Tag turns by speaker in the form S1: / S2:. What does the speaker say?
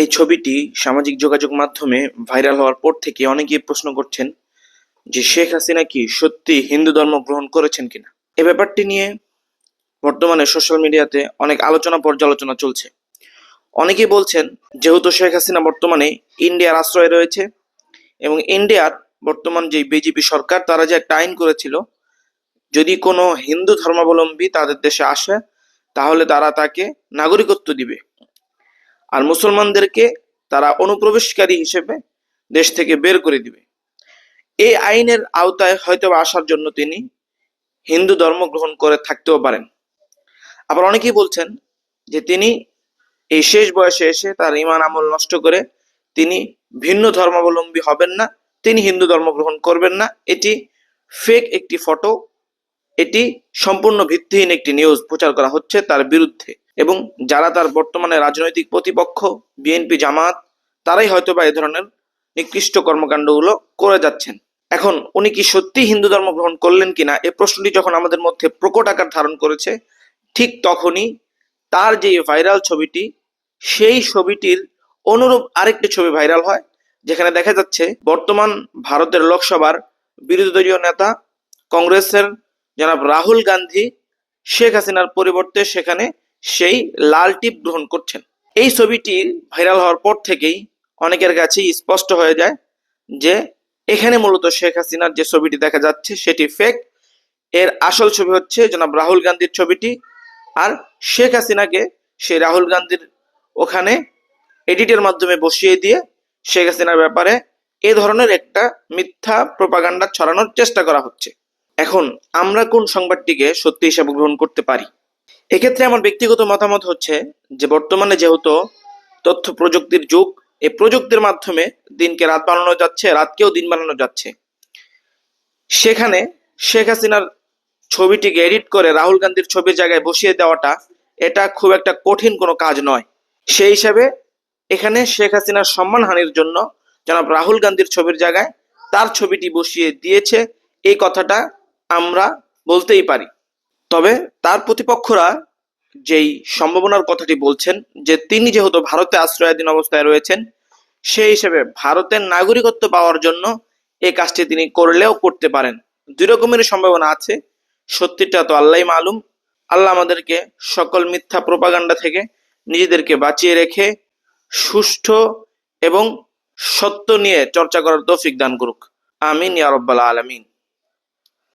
S1: এই ছবিটি সামাজিক যোগাযোগ মাধ্যমে ভাইরাল হওয়ার পর থেকে অনেকেই প্রশ্ন করছেন যে শেখ হাসিনা কি সত্যি হিন্দু ধর্ম গ্রহণ করেছেন কিনা? এ ব্যাপারটি নিয়ে বর্তমানে সোশ্যাল মিডিয়াতে অনেক আলোচনা পর্যালোচনা চলছে। অনেকেই বলছেন, যেহেতু শেখ হাসিনা বর্তমানে ইন্ডিয়ার আশ্রয়ে রয়েছে এবং ইন্ডিয়ার বর্তমান যে বিজেপি সরকার, তারা যে একটা আইন করেছিল, যদি কোনো হিন্দু ধর্মাবলম্বী তাদের দেশে আসে, তাহলে তারা তাকে নাগরিকত্ব দিবে। আর মুসলমানদেরকে তারা অনুপ্রবেশকারী হিসেবে দেশ থেকে বের করে দিবে। এই আইনের আওতায় হয়তো আসার জন্য তিনি হিন্দু ধর্ম গ্রহণ করে থাকতেও পারেন। আবার অনেকেই বলছেন যে তিনি এই শেষ বয়সে এসে তার ইমান আমল নষ্ট করে তিনি ভিন্ন ধর্মাবলম্বী হবেন না, তিনি হিন্দু ধর্ম গ্রহণ করবেন না। এটি ফেক একটি ফটো এটি সম্পূর্ণ ভিত্তিহীন একটি নিউজ প্রচার করা হচ্ছে তার বিরুদ্ধে। এবং যারা তার বর্তমানে রাজনৈতিক প্রতিপক্ষ, বিএনপি জামাত, তারাই হয়তো বা এ ধরনের নিকৃষ্ট কর্মকাণ্ডগুলো করে যাচ্ছেন। এখন উনি কি সত্যি হিন্দু ধর্ম গ্রহণ করলেন কিনা, এ প্রশ্নটি যখন আমাদের মধ্যে প্রকট আকার ধারণ করেছে, ঠিক তখনই তার যে ভাইরাল ছবিটি, সেই ছবিটির অনুরূপ আরেকটি ছবি ভাইরাল হয়, যেখানে দেখা যাচ্ছে বর্তমান ভারতের লোকসভার বিরোধী দলীয় নেতা, কংগ্রেসের জনাব রাহুল গান্ধী, শেখ হাসিনার পরিবর্তে সেখানে সেই লাল টিপ গ্রহণ করছেন। এই ছবিটি ভাইরাল হওয়ার পর থেকেই অনেকের কাছেই স্পষ্ট হয়ে যায় যে এখানে মূলত শেখ হাসিনার যে ছবিটি দেখা যাচ্ছে সেটি ফেক এর আসল ছবি হচ্ছে জনাব রাহুল গান্ধীর ছবিটি আর শেখ হাসিনাকে সেই রাহুল গান্ধীর ওখানে এডিটের মাধ্যমে বসিয়ে দিয়ে শেখ হাসিনার ব্যাপারে এ ধরনের একটা মিথ্যা প্রপাগান্ডা ছড়ানোর চেষ্টা করা হচ্ছে। এখন আমরা কোন সংবাদটিকে সত্যি হিসাবে গ্রহণ করতে পারি? এক্ষেত্রে আমার ব্যক্তিগত মতামত হচ্ছে যে বর্তমানে যেহেতু তথ্য প্রযুক্তির যুগ, এই প্রযুক্তির মাধ্যমে দিনকে রাত বানানো যাচ্ছে, রাতকেও দিন বানানো যাচ্ছে। সেখানে শেখ হাসিনার ছবিটিকে এডিট করে রাহুল গান্ধীর ছবির জায়গায় বসিয়ে দেওয়াটা, এটা খুব একটা কঠিন কোনো কাজ নয়। সেই হিসাবে এখানে শেখ হাসিনার সম্মানহানির জন্য জনাব রাহুল গান্ধীর ছবির জায়গায় তার ছবিটি বসিয়ে দিয়েছে। এই কথাটা আমরা বলতেই পারি। তবে তার প্রতিপক্ষরা যেই সম্ভাবনার কথাটি বলছেন, যে তিনি যেহেতু ভারতে আশ্রয়াধীন অবস্থায় রয়েছেন, সেই হিসেবে ভারতের নাগরিকত্ব পাওয়ার জন্য এই কাজটি তিনি করলেও করতে পারেন। দুই রকমের সম্ভাবনা আছে। সত্যিটা তো আল্লাহ মালুম। আল্লাহ আমাদেরকে সকল মিথ্যা প্রপাগান্ডা থেকে নিজেদেরকে বাঁচিয়ে রেখে সুষ্ঠু এবং সত্য নিয়ে চর্চা করার তৌফিক দান করুক। আমিন ইয়া রব্বাল আলামিন।